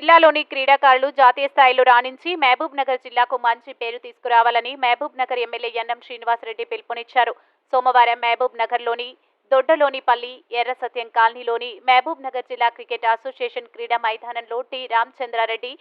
జిల్లాలోని క్రీడాకారులు జాతీయ స్థాయిలో రాణించి మహబూబ్ నగర్ జిల్లాకు మంచి పేరు తీసుకురావాలని Mahabub Nagar MLA N M Srinivasa Reddy పిలుపునిచ్చారు. సోమవారం మహబూబ్ నగర్లోని దొడ్డలోనిపల్లి ఎర్ర సత్యం కాలనీలోని మహబూబ్ నగర్ జిల్లా క్రికెట్ అసోసియేషన్ క్రీడా మైదానంలో టి రామచంద్రారెడ్డి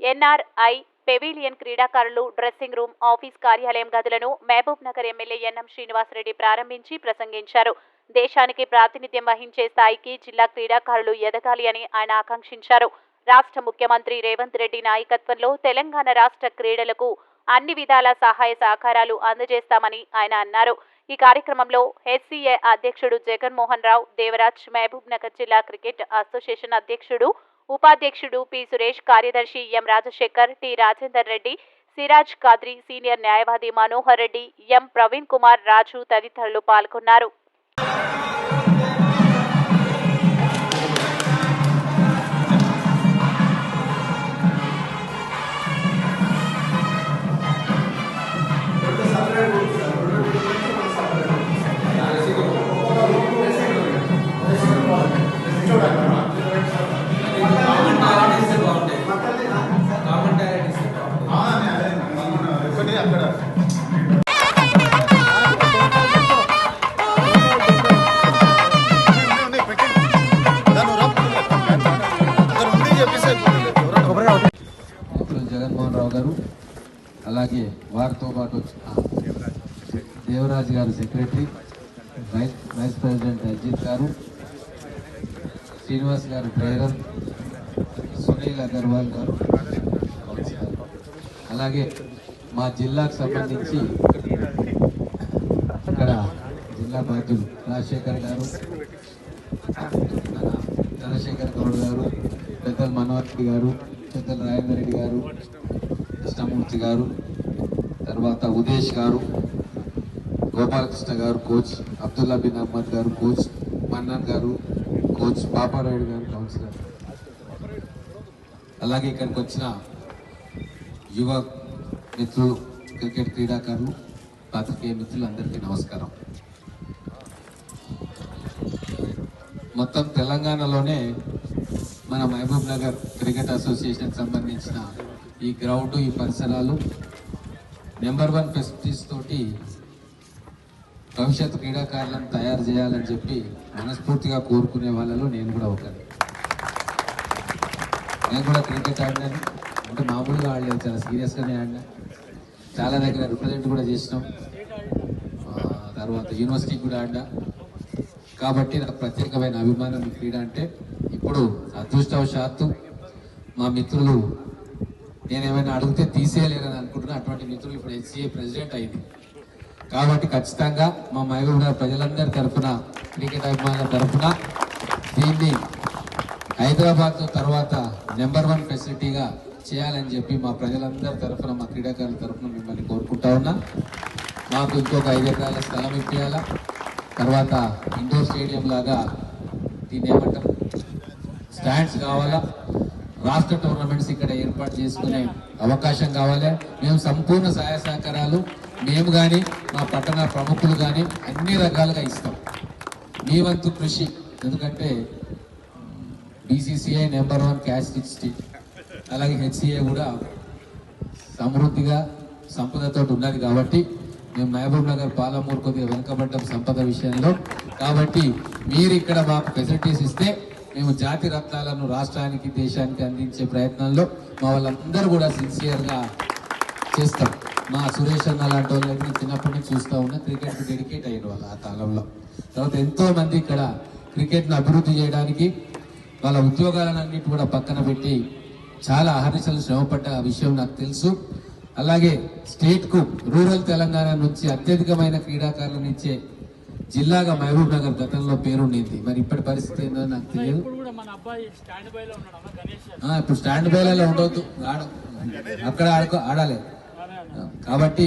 ఎన్ఆర్ఐ పెవిలియన్ క్రీడాకారులు డ్రెస్సింగ్ రూమ్ ఆఫీస్ కార్యాలయం గదులను Mahabub Nagar MLA N M Srinivasa Reddy ప్రారంభించి ప్రసంగించారు. దేశానికి ప్రాతినిధ్యం వహించే స్థాయికి జిల్లా క్రీడాకారులు ఎదగాలి అని ఆయన ఆకాంక్షించారు. రాష్ట్ర ముఖ్యమంత్రి రేవంత్ రెడ్డి నాయకత్వంలో తెలంగాణ రాష్ట్ర క్రీడలకు అన్ని విధాల సహాయ సహకారాలు అందజేస్తామని ఆయన అన్నారు. ఈ కార్యక్రమంలో హెచ్సిఏ అధ్యక్షుడు జగన్మోహన్ రావు దేవరాజ్ మహబూబ్ నగర్ జిల్లా క్రికెట్ అసోసియేషన్ అధ్యక్షుడు ఉపాధ్యక్షుడు పి సురేష్ కార్యదర్శి M Rajasekhar T Rajender Reddy Siraj Khadri senior న్యాయవాది మనోహర్ రెడ్డి ఎం ప్రవీణ్ కుమార్ రాజు తదితరులు పాల్గొన్నారు. జగన్మోహన్ రావు గారు అలాగే వారితో పాటు వచ్చిన దేవరాజ్ గారు secretary vice vice president Ajit గారు శ్రీనివాస్ గారు ట్రైనర్ సునీల్ అగర్వాల్ గారు కౌన్సిలర్. అలాగే మా జిల్లాకు సంబంధించి ఇక్కడ జిల్లా బాధ్యులు రాజశేఖర్ గారు చంద్రశేఖర్ గౌడ్ గారు పెద్దలు మనోహర్ రెడ్డి గారు పెద్దలు రాజేంద్ర రెడ్డి గారు కృష్ణమూర్తి గారు తర్వాత ఉదేష్ గారు గోపాలకృష్ణ గారు కోచ్ అబ్దుల్లా బిన్ అహ్మద్ గారు కోచ్ మన్నన్ గారు కోచ్ పాపారాయుడు గారు కౌన్సిలర్. అలాగే ఇక్కడికి వచ్చిన యువ మిత్రులు క్రికెట్ క్రీడాకారులు పాత్రికేయ మిత్రులందరికీ నమస్కారం. మొత్తం తెలంగాణలోనే మన మహబూబ్ నగర్ క్రికెట్ అసోసియేషన్ సంబంధించిన ఈ గ్రౌండ్ ఈ పరిసరాలు నెంబర్ వన్ ఫెసిలిటీస్ తోటి భవిష్యత్ క్రీడాకారులను తయారు చేయాలని చెప్పి మనస్ఫూర్తిగా కోరుకునే వాళ్ళలో నేను కూడా ఒకరు నేను కూడా క్రికెట్ ఆడినాను అంటే మామూలుగా ఆడలేదు చాలా సీరియస్గానే ఆడినా. చాలా దగ్గర రిప్రజెంట్ కూడా చేసినాం. తర్వాత యూనివర్సిటీకి కూడా ఆడినా. కాబట్టి నాకు ప్రత్యేకమైన అభిమానం క్రీడ అంటే ఇప్పుడు అదృష్టవశాత్తు మా మిత్రులు నేనేమైనా అడిగితే తీసేయలేరని అనుకుంటున్నా. అటువంటి మిత్రులు ఇప్పుడు హెచ్సిఏ ప్రెసిడెంట్ అయింది. కాబట్టి ఖచ్చితంగా మా మహబూబ్ ప్రజలందరి తరఫున క్రికెట్ అభిమానుల తరఫున దీన్ని హైదరాబాద్ తర్వాత నెంబర్ వన్ ఫెసిలిటీగా చేయాలని చెప్పి మా ప్రజలందరి తరఫున మా క్రీడాకారుల తరఫున మిమ్మల్ని కోరుకుంటా ఉన్నా. మాకు ఇంకొక ఐదు ఎకరాల స్థలం ఇప్పించాలా తర్వాత ఇండోర్ స్టేడియం లాగా దీన్ని ఏమంటారు స్టాండ్స్ కావాలా? రాష్ట్ర టోర్నమెంట్స్ ఇక్కడ ఏర్పాటు చేసుకునే అవకాశం కావాలి. మేము సంపూర్ణ సహాయ సహకారాలు. మేము కానీ మా పట్టణ ప్రముఖులు కానీ అన్ని రకాలుగా ఇస్తాం. మీ వంతు కృషి. ఎందుకంటే BCCI number one cash state అలాగే హెచ్సిఏ కూడా సమృద్ధిగా సంపదతో ఉన్నది కాబట్టి మేము మహబూబ్ నగర్ పాలమూరు కొద్దిగా వెనుకబడ్డం సంపద విషయంలో. కాబట్టి మీరు ఇక్కడ మాకు ఫెసిలిటీస్ ఇస్తే మేము జాతి రత్నాలను రాష్ట్రానికి దేశానికి అందించే ప్రయత్నంలో మా వాళ్ళందరూ కూడా సిన్సియర్గా చేస్తాం. మా సురేష్ అన్న లాంటి వాళ్ళు నేను చిన్నప్పటి నుంచి చూస్తూ ఉన్నా క్రికెట్కి డెడికేట్ అయ్యారు వాళ్ళు ఆ కాలంలో. తర్వాత ఎంతో మంది ఇక్కడ క్రికెట్ను అభివృద్ధి చేయడానికి వాళ్ళ ఉద్యోగాలన్నిటి కూడా పక్కన పెట్టి చాలా అహర్నిశలు శ్రమపడ్డ విషయం నాకు తెలుసు. అలాగే స్టేట్కు రూరల్ తెలంగాణ నుంచి అత్యధికమైన క్రీడాకారులను ఇచ్చే జిల్లాగా మహబూబ్ నగర్ గతంలో పేరుండింది మరి ఇప్పటి పరిస్థితి ఏందో నాకు తెలియదు. ఇప్పుడు స్టాండ్ బైలలో ఉండొద్దు. ఆడ అక్కడ ఆడుకో ఆడాలి. కాబట్టి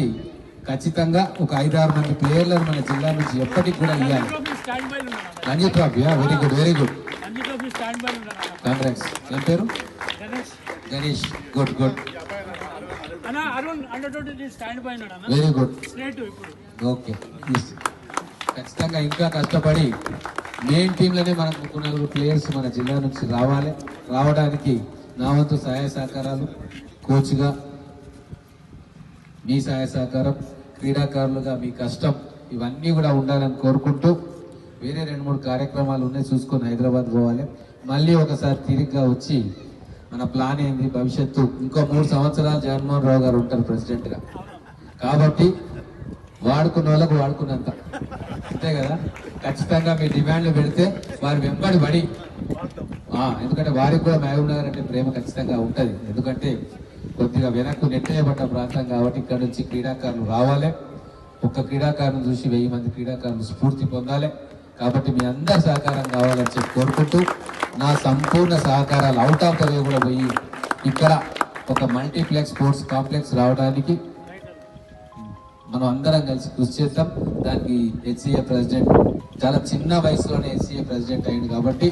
ఖచ్చితంగా ఒక ఐదారు మంది ప్లేయర్లను మన జిల్లా నుంచి ఎప్పటికి కూడా ఇవ్వాలి. ట్రోఫీ స్టాండ్ బై లో ఉన్నాడు అన్న. Ranji trophy very good very good. Congress. ఏం పేరు? Ganesh good good very good okay ఖచ్చితంగా ఇంకా కష్టపడి మెయిన్ టీంలోనే మనకు ముగ్గురు నలుగురు ప్లేయర్స్ మన జిల్లా నుంచి రావాలి. రావడానికి నా వంతు సహాయ సహకారాలు కోచ్గా మీ సహాయ సహకారం క్రీడాకారులుగా మీ కష్టం ఇవన్నీ కూడా ఉండాలని కోరుకుంటూ వేరే రెండు మూడు కార్యక్రమాలు ఉన్నాయి చూసుకొని హైదరాబాద్ పోవాలి. మళ్ళీ ఒకసారి తిరిగ్గా వచ్చి మన ప్లాన్ ఏంది? భవిష్యత్తు. ఇంకో మూడు సంవత్సరాలు జగన్మోహన్ రావు గారు ఉంటారు ప్రెసిడెంట్గా కాబట్టి వాడుకున్న వాళ్ళకు వాడుకున్నంత. అంతే కదా? ఖచ్చితంగా మీ డిమాండ్లు పెడితే వారి వెంబడి పడి. ఎందుకంటే వారికి కూడా మహబూబ్ నగర్ అంటే ప్రేమ ఖచ్చితంగా ఉంటుంది. ఎందుకంటే కొద్దిగా వెనక్కు నెట్టేయబడ్డ ప్రాంతం కాబట్టి ఇక్కడ నుంచి క్రీడాకారులు రావాలి. ఒక్క క్రీడాకారుని చూసి వెయ్యి మంది క్రీడాకారులు స్ఫూర్తి పొందాలి. కాబట్టి మీ అందరి సహకారం కావాలని చెప్పి కోరుకుంటూ నా సంపూర్ణ సహకారాలు అవుట్ ఆఫ్ ద వే కూడా పోయి ఇక్కడ ఒక మల్టీప్లెక్స్ స్పోర్ట్స్ కాంప్లెక్స్ రావడానికి మనం అందరం కలిసి కృషి చేద్దాం. దానికి హెచ్సిఏ ప్రెసిడెంట్ చాలా చిన్న వయసులోనే హెచ్సిఏ ప్రెసిడెంట్ అయింది కాబట్టి